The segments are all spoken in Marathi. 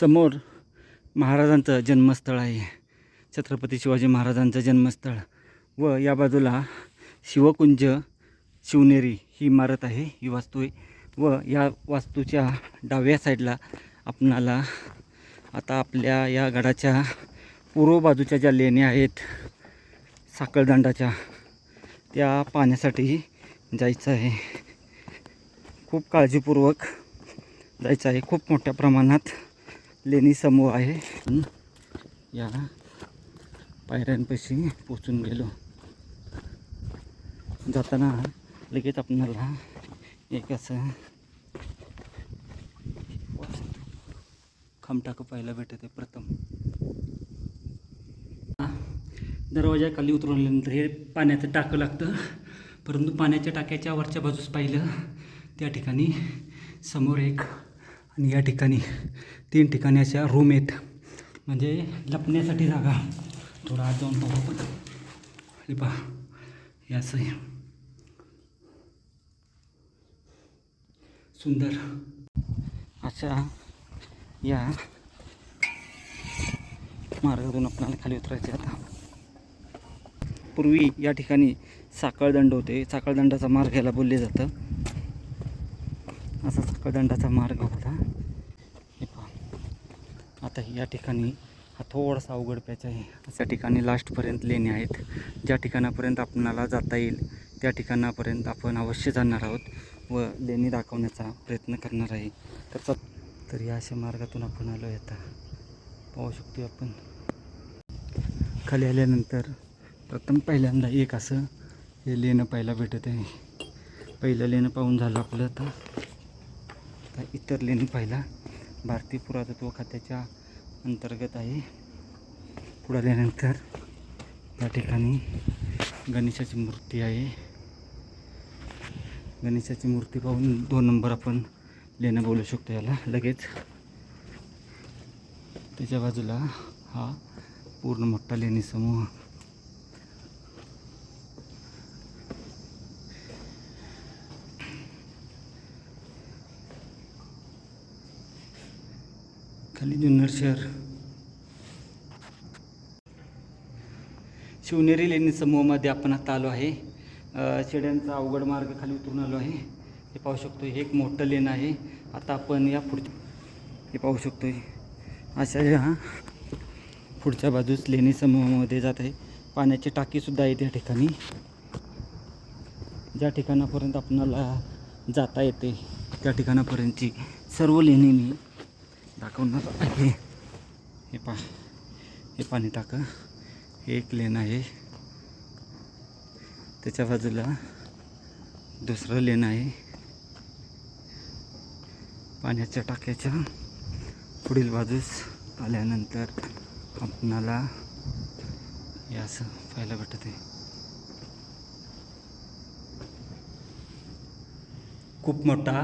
समोर महाराजांचं जन्मस्थळ आहे. छत्रपती शिवाजी महाराजांचं जन्मस्थळ. व या बाजूला शिवकुंज शिवनेरी ही इमारत आहे ही वास्तू आहे. व या वास्तूच्या डाव्या साईडला आपणाला आता आपल्या या गडाच्या पूर्व बाजूच्या ज्या लेण्या आहेत साखळदंडाच्या त्या पाहण्यासाठी जायचं आहे. खूप काळजीपूर्वक जायचं आहे. खूप मोठ्या प्रमाणात लेणी समूह आहे. या पायऱ्यांपाशी पोचून गेलो. जाताना लगेच आपणाला एक असं खमटाकं पाहायला भेटत आहे प्रथम. दरवाजा खाली उतरवल्यानंतर हे पाण्याचं टाकं लागतं. परंतु पाण्याच्या टाक्याच्या वरच्या बाजूस पाहिलं त्या ठिकाणी समोर एक आणि या ठिकाणी तीन ठिकाणी अशा रूम आहेत. म्हणजे लपण्यासाठी जागा. थोडा आत जाऊन पाहू आपण. हे पहा. हे असं आहे. सुंदर. अशा या मार्गातून आपल्याला खाली उतरायचे आता. पूर्वी या ठिकाणी साखळदंड होते. साखळदंडाचा मार्ग याला बोलले जातं. असा साखळदंडाचा मार्ग होता. आता या ठिकाणी हा थोडासा अवघड पॅच आहे. अशा ठिकाणी लास्टपर्यंत लेणे आहेत. ज्या ठिकाणापर्यंत आपणाला जाता येईल त्या ठिकाणापर्यंत आपण अवश्य जाणार आहोत व लेणी दाखवण्याचा प्रयत्न करणार आहे. तर च- तर या अशा मार्गातून आपण आलो येता आता. पाहू शकतो आपण. खाली आल्यानंतर प्रथम पहिल्यांदा एक असं हे लेणं पाहायला भेटत आहे. पहिलं लेणं पाहून झालं आपलं तर आता इतर लेणी पाहिला भारतीय पुरातत्व खात्याच्या अंतर्गत आहे. पुढे आल्यानंतर या ठिकाणी गणेशाची मूर्ती आहे. गणेशाची मूर्ती पाहून दोन नंबर आपण लेणं बोलू शकतो याला लगेच. त्याच्या बाजूला हा पूर्ण मोठा लेणी समूह खाली जुन्नर शहर. शिवनेरी लेणी समूहामध्ये आपण आता आलो आहे. शेड्यांचा अवघड मार्ग खाली उतरून आलो आहे. हे पाहू शकतो हे एक मोठं लेण आहे. आता आपण या पुढच्या हे पाहू शकतो अशा ह्या पुढच्या बाजूस लेणी समूहामध्ये जात आहे. पाण्याची टाकीसुद्धा आहे त्या ठिकाणी. ज्या ठिकाणापर्यंत आपणाला जाता येते त्या ठिकाणापर्यंतची सर्व लेणी मी दाखवणार आहे हे पा हे पाणी टाका हे. एक लेन आहे. त्याच्या बाजूला दुसरं लेन आहे. पाण्याच्या टाक्याच्या पुढील बाजूस आल्यानंतर आपणाला हे असं पाहायला भेटत. आहे खूप मोठा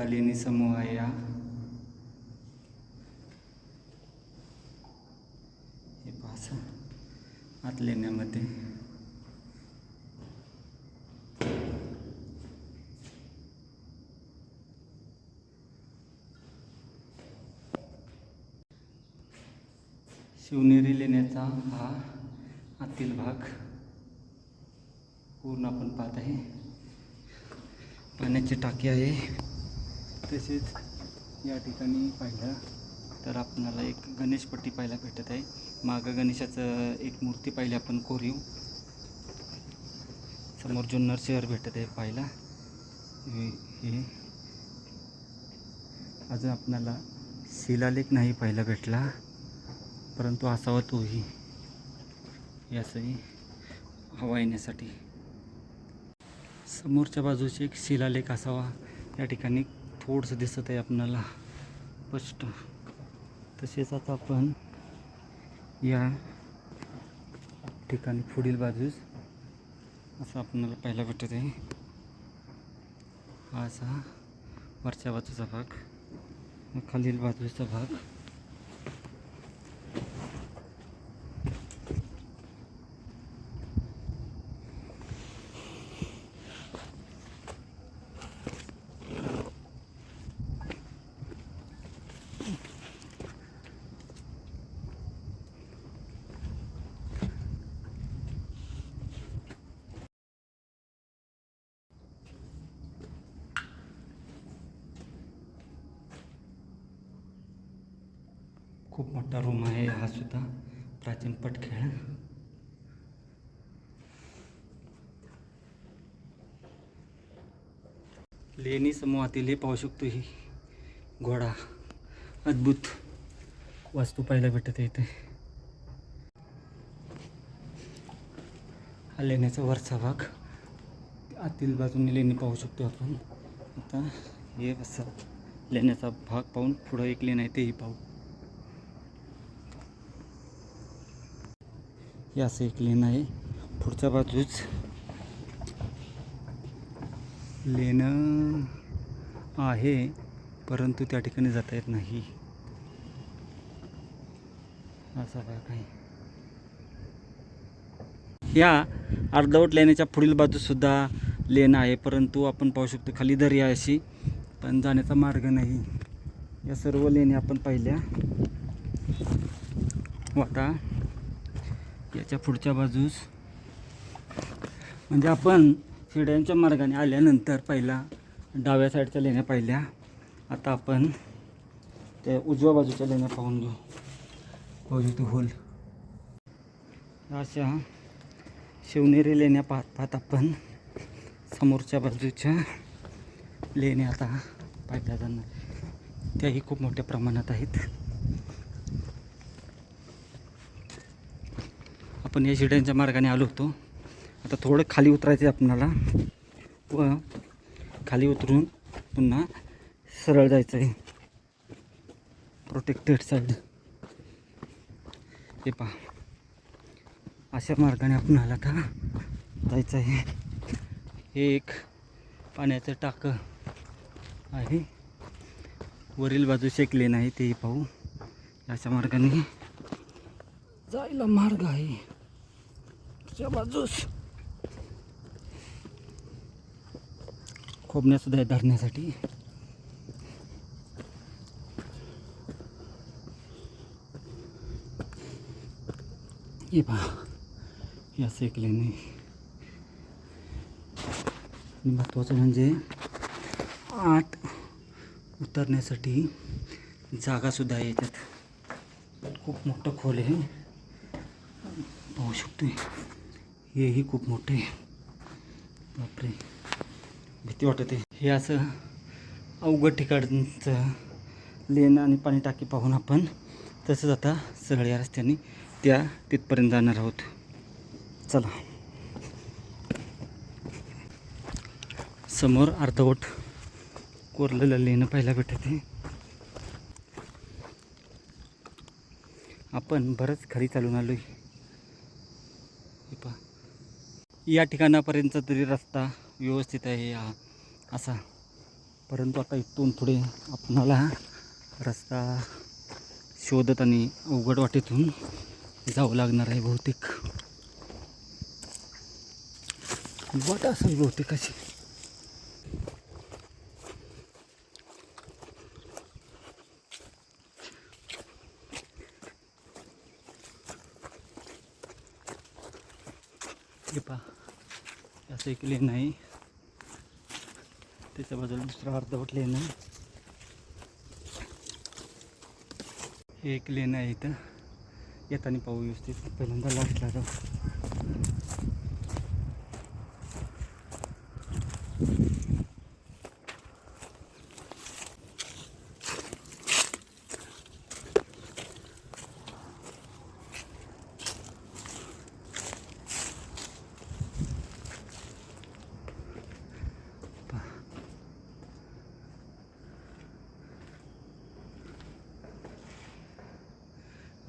खूप लेणी समूह आहे या हे पाहा आत लेण्यामध्ये शिवनेरी लेण्याचा हा आतील भाग पूर्ण आपण पाहत आहे. पाण्याची टाकी आहे. तसेच या ठिकाणी पाहिलं तर आपणाला एक गणेशपट्टी पाहायला भेटत आहे. मागं गणेशाचं एक मूर्ती पाहिली आपण कोरीव. समोर जुन्नर शहर भेटत आहे पाहायला. हे अजून आपणाला शिलालेख नाही पाहायला भेटला परंतु असावा तोही. याचंही हवा येण्यासाठी. समोरच्या बाजूचे एक शिलालेख असावा. या ठिकाणी थोडंसं दिसत आहे आपणाला स्पष्ट. तसेच आता आपण या ठिकाणी पुढील बाजूस असं आपल्याला पाहायला भेटत आहे. हा असा वरच्या बाजूचा भाग. खालील बाजूचा भाग. खूप मोठा रूम आहे हा सुद्धा. प्राचीन पटखेळ. लेणी समूहातील हे पाहू शकतो ही घोडा. अद्भुत वास्तू पाहायला भेटत इथे. हा लेण्याचा वरचा भाग. आतील बाजूने लेणी पाहू शकतो आपण. आता हे असं लेण्याचा भाग पाहून पुढं एक लेण आहे तेही पाहू. हे असं एक लेण आहे पुढच्या बाजूच लेणं आहे परंतु त्या ठिकाणी जाता येत नाही. असा भाग आहे. या अर्धवट लेण्याच्या पुढील बाजूसुद्धा लेन आहे परंतु आपण पाहू शकतो खाली दर्या अशी पण जाण्याचा मार्ग नाही. या सर्व लेणी आपण पाहिल्या. आता याच्या पुढच्या बाजूस. म्हणजे आपण शिड्यांच्या मार्गाने आल्यानंतर पहिला डाव्या साईडच्या लेण्या पाहिल्या. आता आपण त्या उजव्या बाजूच्या लेण्या पाहून घेऊ. पाहू शकतो होल. अशा शिवनेरी लेण्या पाहत पाहत आपण समोरच्या बाजूच्या लेण्या आता पाहिल्या जाणार. त्याही खूप मोठ्या प्रमाणात आहेत. आपण या शिड्यांच्या मार्गाने आलो होतो. आता थोडं खाली उतरायचं आहे आपणाला. व खाली उतरून पुन्हा सरळ जायचं आहे प्रोटेक्टेड साईड हे पहा. अशा मार्गाने आपणाला आता जायचं आहे हे एक पाण्याचं टाकं आहे. वरील बाजू शेकले नाही ते तेही पाहू. अशा मार्गाने जायला मार्ग आहे. त्या बाजूस. खोबण्यासुद्धा आहे धरण्यासाठी. हे पहा या सेकल्याने महत्त्वाचं म्हणजे आत उतरण्यासाठी जागासुद्धा आहे याच्यात. खूप मोठं खोल आहे. पाहू शकतो हेही खूप मोठे बापरे. भीती वाटते. हे असं अवघड ठिकाणचं लेन आणि पाणी टाकी पाहून आपण तसंच आता सगळ्या रस्त्याने त्या तिथपर्यंत जाणार आहोत. चला. समोर अर्धवट कोरलेलं लेणं पाहायला भेटते. आपण बरंच खाली चालून आलो आहे पहा या ठिकाणापर्यंतचा तरी रस्ता व्यवस्थित आहे हा असा. परंतु आता इथून पुढे आपणाला रस्ता शोधत आणि अवघड वाटेतून जावं लागणार आहे बहुतेक. वाट असेल बहुतेक अशी हे पहा असं एक लेन आहे त्याच्या बाजूला दुसरा अर्धवट लेन आहे हे एक लेन आहे इथं. येताना पाहू व्यवस्थित. पहिल्यांदा लास्टला जाऊ.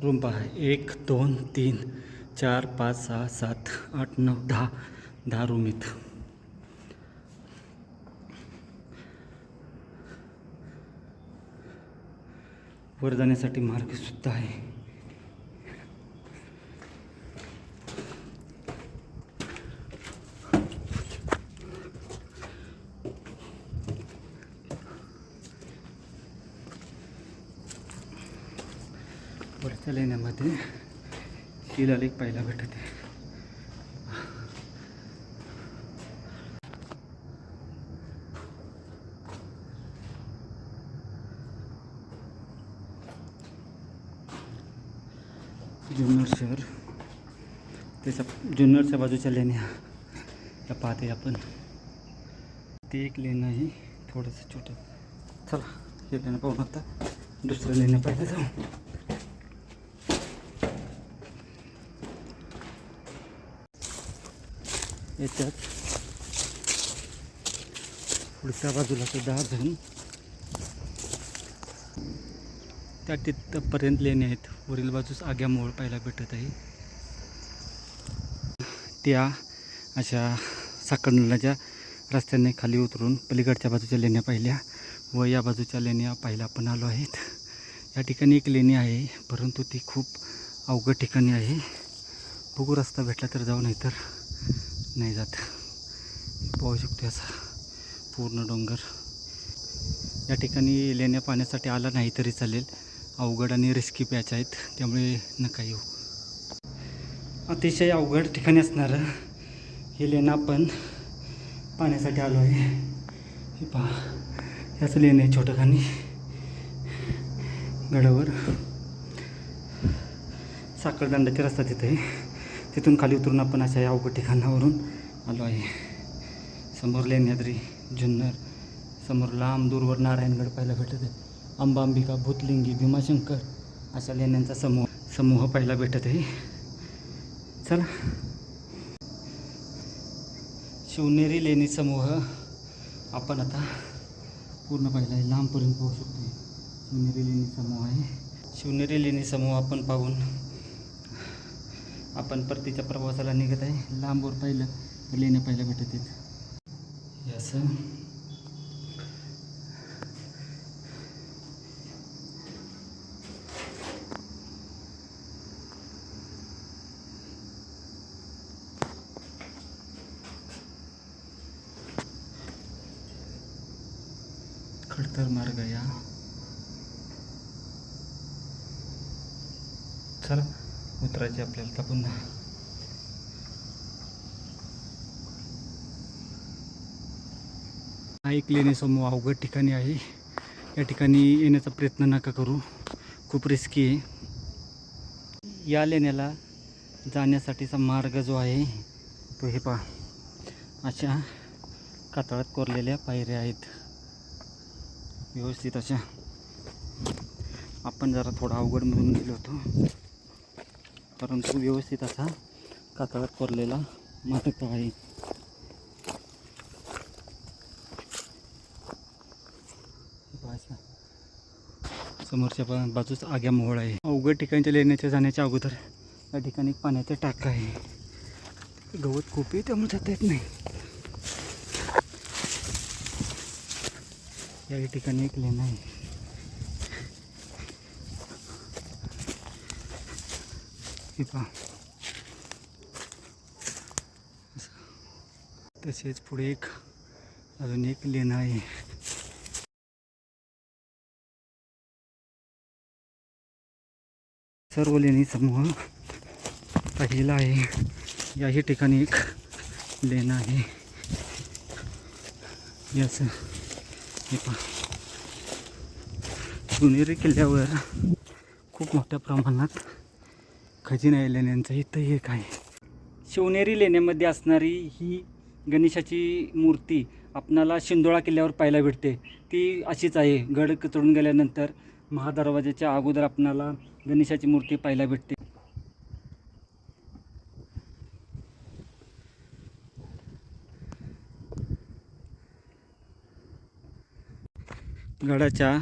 रूम पहा एक दोन तीन चार पाच सहा सात आठ नऊ दहा दहा रूम आहेत वर जाण्यासाठी मार्ग सुद्धा आहे। वरच्या लेण्यामध्ये शिलालेख पाहायला भेटत आहे. जुन्नर शहर. त्याच्या जुन्नरच्या बाजूच्या लेण्या या पाहते आपण. ते एक लेणं आहे थोडंसं छोटं. चला हे लेणं पाहून आता दुसरं लेणं पाहिजे जाऊ. येतात. पुढच्या बाजूला सुद्धा अजून त्या तिथपर्यंत लेणे आहेत. वरील बाजूस आग्या मोळ पाहायला भेटत आहे. त्या अशा साकडण्याच्या रस्त्याने खाली उतरून पलीकडच्या बाजूच्या लेण्या पाहिल्या व या बाजूच्या लेण्या पाहायला आपण आलो आहेत. या ठिकाणी एक लेणी आहे परंतु ती खूप अवघड ठिकाणी आहे. बघू रस्ता भेटला तर जाऊ नाही तर नाही जात. पाहू शकतो याचा पूर्ण डोंगर. या ठिकाणी लेण्या पाण्यासाठी आला नाही तरी चालेल. अवघड आणि रिस्की पॅच आहेत. त्यामुळे नका येऊ. अतिशय अवघड ठिकाणी असणारं हे लेणं आपण पाण्यासाठी आलो आहे. हे पहा. याचं लेणं आहे छोटं खाणी गडावर. साखरदंडाचे रस्ता तिथे आहे. तिथून खाली उतरून आपण अशा या अवघड ठिकाणावरून आलो आहे. समोर लेण्याद्री जुन्नर समोर लांब दूरवर नारायणगड पाहायला भेटत आहे. अंबांबिका भूतलिंगी भीमाशंकर अशा लेण्यांचा समूह समूह पाहायला भेटत आहे. चला. शिवनेरी लेणी समूह आपण आता पूर्ण पाहिला आहे लांबपर्यंत पाहू शकतो शिवनेरी लेणी समूह आहे. शिवनेरी लेणी समूह आपण पाहून आपण परतीच्या प्रवासाला निघत आहे. लांबवर पाहिलं तर लेण्या पाहायला भेटत आहेत. असं. खडतर मार्ग या. चला. उतरायचे आपल्याला तर पुन्हा हा एक लेण्यासमोर अवघड ठिकाणी आहे. या ठिकाणी येण्याचा प्रयत्न नका करू. खूप रिस्की आहे. या लेण्याला जाण्यासाठीचा मार्ग जो आहे तो हे पहा. अशा कातळात कोरलेल्या पायऱ्या आहेत. व्यवस्थित अशा. आपण जरा थोडा अवघडमधून गेलो होतो. परंतु व्यवस्थित असा कातळात कोरलेला मार्ग आहे. समोरच्या बा बाजूस आग्या मोहळ आहे. अवघड ठिकाणच्या लेण्याच्या जाण्याच्या अगोदर या ठिकाणी एक पाण्याचा टाका आहे. गवत खूप आहे त्यामुळे जाता येत नाही. या ठिकाणी एक लेणं आहे. हे पहा तसेच पुढे एक अजून एक लेणं आहे. सर्व लेणी समूह पहिला आहे. याही ठिकाणी एक लेण आहे. याच हे पहा. किल्ल्यावर खूप मोठ्या प्रमाणात खजिना आहे लेण्यांचा इथंही एक आहे शिवनेरी लेण्यामध्ये असणारी ही गणेशाची मूर्ती आपणाला शिंदोळा किल्ल्यावर पाहायला भेटते. ती अशीच आहे. गड चढून गेल्यानंतर महादरवाजाच्या अगोदर आपणाला गणेशाची मूर्ती पाहायला भेटते. गडाच्या